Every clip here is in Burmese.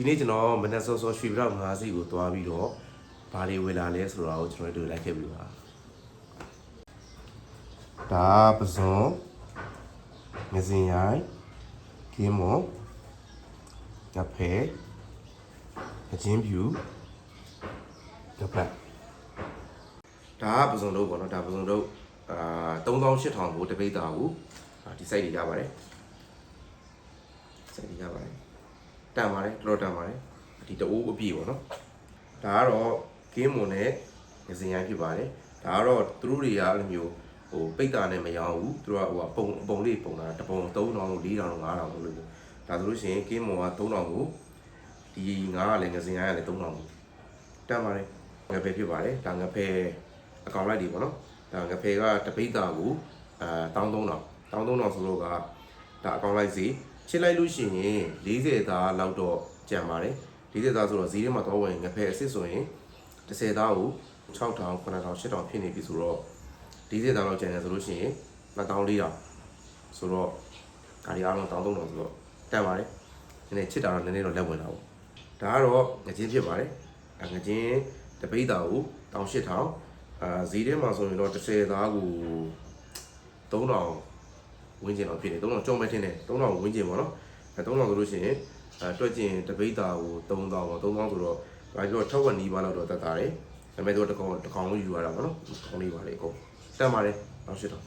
ဒီနေ့ကျွန်တော်မနက်စောစောရွှေပြောက်၅စီကိုသွားပြီးတော့ဘာတွေဝယ်လာလဲဆိုတာကိုကျွန်တော်တို့လိုက်ခဲ့ပြီပါဒါပစုံငစင်ရိုင်ကင်းမောငဖဲအချင်းဖြူငပတ်ဒါကပစုံတို့ပေါ့နော်ဒါပစုံတို့အာ3800ကိုတပိတ်တာကိုအာဒီ site တွေရပါတယ် site တွေရပါတယ် တန်ပါတယ်တော်တော်တန်ပါတယ်ဒီတအိုးအပြည့်ပေါ့နော်ဒါကတော့ကင်းမွန်နဲ့ငစင်ရိုင်းဖြစ်ပါတယ်ဒါကတော့သူတို့တွေကအဲ့လိုမျိုးဟိုပိတ်တာနဲ့မရောဘူးသူတို့ကဟိုပုံပုံလေးပုံတာတပုံ3000 4000 5000 5000လို့လို့ဒါဆိုလို့ရှိရင်ကင်းမွန်က3000ကိုဒီငါးကလည်းငစင်ရိုင်းကလည်း3000ကိုတန်ပါတယ်ငဖဲဖြစ်ပါတယ်ဒါငဖဲအကောင်လိုက်ဒီပေါ့နော်ဒါငဖဲကတပိတ်တာကိုအာ13000 13000ဆိုတော့ကဒါအကောင်လိုက်စီ ချစ်လိုက်လို့ရှိရင်40သားလောက်တော့ကြံပါတယ်40သားဆိုတော့ဈေးထဲမှာတော့ဝင်ငဖဲအစ်စ်ဆိုရင်10သားကို6000 9000 8000ဖြစ်နေပြီဆိုတော့40သားလောက်ကြံတယ်ဆိုလို့ရှိရင်2400ဆိုတော့ဒါဒီအားလုံး1300ဆိုတော့တက်ပါတယ်နည်းနည်းချစ်တာတော့နည်းနည်းတော့လက်ဝင်တာပေါ့ဒါကတော့ငချင်းဖြစ်ပါတယ်အဲငချင်းတပိတ်တာကို18000အာဈေးထဲမှာဆိုရင်တော့10သားကို3000 ဝင်းကျင်တော့ဖြစ်နေ3000ကြောမဲ့ထင်းတယ်3000ဝင်းကျင်ပေါ့နော်အဲ3000ဆိုလို့ရှိရင်အဲတွက်ကျင်တပိတ်တာကို3000ပေါ့3000ဆိုတော့ဒါကြောထောက်ဝက်နီးပါလောက်တော့တက်တာတယ်ဒါပေမဲ့တော့တစ်ကောင်တစ်ကောင်လုံးယူရတာပေါ့နော်တစ်ကောင်လေးပါလေအကုန်တက်ပါတယ်နောက်ရှစ်တော့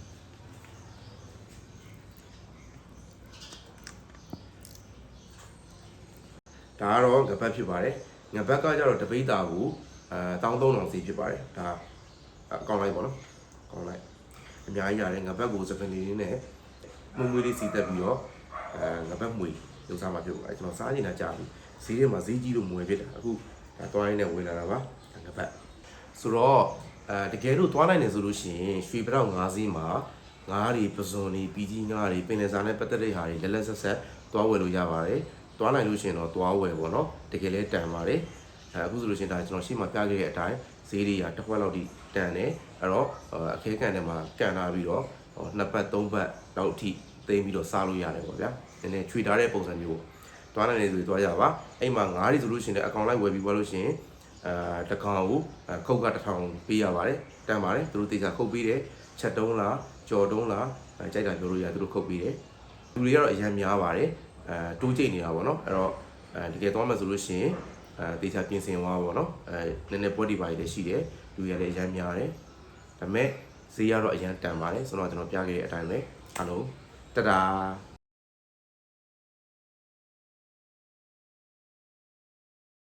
ဒါကတော့ငပတ်ဖြစ်ပါတယ်ငပတ်ကကြတော့တပိတ်တာကိုအဲ13000စီဖြစ်ပါတယ်ဒါအကောင်လိုက်ပေါ့နော်အကောင်လိုက်အများကြီးရတယ်ငပတ်ကိုစပင်လေးနဲ့ မွေးမွေးလေးစီတက်ပြီးတော့အဲငပတ်မွေလုံစားမှာပြုတ်အဲကျွန်တော်စားနေတာကြာပြီဈေးထဲမှာဈေးကြီးလို့မွေဖြစ်တာအခုဒါသွားရင်းနဲ့ဝင်လာတာပါဒါငပတ်ဆိုတော့အဲတကယ်လို့သွားနိုင်တယ်ဆိုလို့ရှိရင်ရွှေပြောက်ငါးစီးမှာငါးတွေပစုံတွေပီကြီးငါးတွေပင်လယ်စာနဲ့ပတ်သက်တဲ့ဟာတွေလက်လက်ဆက်ဆက်သွားဝယ်လို့ရပါတယ်သွားနိုင်လို့ရှိရင်တော့သွားဝယ်ပေါ့နော်တကယ်လဲတန်ပါတယ်အဲအခုဆိုလို့ရှိရင်ဒါကျွန်တော်ရှေ့မှာပြခဲ့တဲ့အတိုင်းဈေးတွေကတစ်ခွက်လောက်ထိတန်တယ်အဲ့တော့အခဲကန်ထဲမှာကန်လာပြီးတော့ ဟိုနှစ်ပတ်သုံးပတ်လောက်ထိသိမ်းပြီးတော့စားလို့ရတယ်ပေါ့ဗျာနည်းနည်းခြွေထားတဲ့ပုံစံမျိုးပေါ့သွားနိုင်တယ်ဆိုရင်သွားရပါအဲ့မှာငါးတွေဆိုလို့ရှိရင်လည်းအကောင်လိုက်ဝယ်ပြီးသွားလို့ရှိရင်အာတကောင်ကိုခုတ်ကတစ်ထောင်ပေးရပါတယ်တန်ပါတယ်သူတို့တေချာခုတ်ပေးတယ်ချက်တုံးလားကြော်တုံးလားအဲကြိုက်တာပြောလို့ရတယ်သူတို့ခုတ်ပေးတယ်လူတွေကတော့အရန်များပါတယ်အဲတိုးကြိတ်နေတာပေါ့နော်အဲ့တော့အဲတကယ်သွားမှဆိုလို့ရှိရင်အဲတေချာပြင်ဆင်သွားပါပေါ့နော်အဲနည်းနည်းပွဲဒီပါတွေလည်းရှိတယ်လူတွေလည်းအရန်များတယ်ဒါပေမဲ့ ဈေးကတော့အရန်တန်ပါတယ်ဆိုတော့ကျွန်တော်ပြခဲ့တဲ့အတိုင်းပဲအားလုံးတဒါ